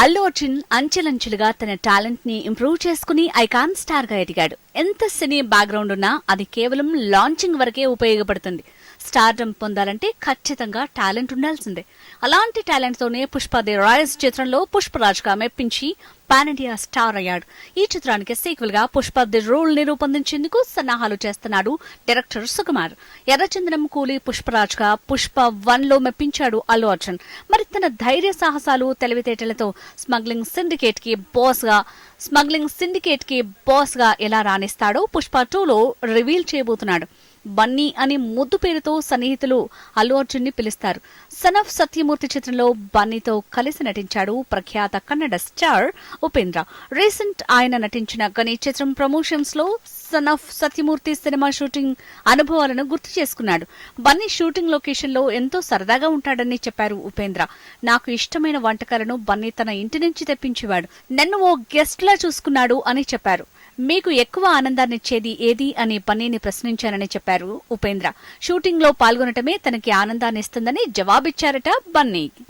అల్లు అర్జున్ అంచెలంచెలుగా తన టాలెంట్ని ఇంప్రూవ్ చేసుకుని ఐకాన్ స్టార్గా ఎదిగాడు. ఎంత సినీ బ్యాక్గ్రౌండ్ ఉన్నా అది కేవలం లాంచింగ్ వరకే ఉపయోగపడుతుంది. స్టార్డమ్ పొందాలంటే ఖచ్చితంగా టాలెంట్ ఉండాల్సిందే. అలాంటి టాలెంట్తోనే పుష్ప ది రాయల్స్ చిత్రంలో పుష్పరాజ్గా మెప్పించి పాన్ ఇండియా స్టార్ అయ్యాడు. ఈ చిత్రానికి సీక్వెల్గా పుష్ప ది రోల్ని రూపొందించేందుకు సన్నాహాలు చేస్తున్నాడు డైరెక్టర్ సుకుమార్. ఎర్రచందనం కూలి పుష్పరాజ్గా పుష్ప వన్లో మెప్పించాడు అల్లు అర్జున్. మరి తన ధైర్య సాహసాలు తెలివితేటలతో స్మగ్లింగ్ సిండికేట్కి బాస్గా స్మగ్లింగ్ సిండికేట్కి బాస్గా ఎలా రాణిస్తాడో పుష్ప టూలో రివీల్ చేయబోతున్నాడు. బన్నీ అని ముద్దు పేరుతో సన్నిహితులు అల్లు అర్జున్ని పిలుస్తారు. సన్ ఆఫ్ సత్యమూర్తి చిత్రంలో బన్నీతో కలిసి నటించాడు ప్రఖ్యాత కన్నడ స్టార్ ఉపేంద్ర. రీసెంట్ ఆయన నటించిన గణేష్ చిత్రం ప్రమోషన్స్లో son of Satyamurthy cinema shooting అనుభవాలను గుర్తు చేసుకున్నాడు. బన్నీ షూటింగ్ లొకేషన్లో ఎంతో సరదాగా ఉంటాడని చెప్పారు ఉపేంద్ర. నాకు ఇష్టమైన వంటకాలను బన్నీ తన ఇంటి నుంచి తెప్పించేవాడు. నన్ను ఓ గెస్ట్ లా చూసుకున్నాడు అని చెప్పారు. మీకు ఎక్కువ ఆనందాన్నిచ్చేది ఏది అని పన్నీని ప్రశ్నించానని చెప్పారు ఉపేంద్ర. షూటింగ్లో పాల్గొనటమే తనకి ఆనందాన్ని ఇస్తుందని జవాబిచ్చారట బన్నీ.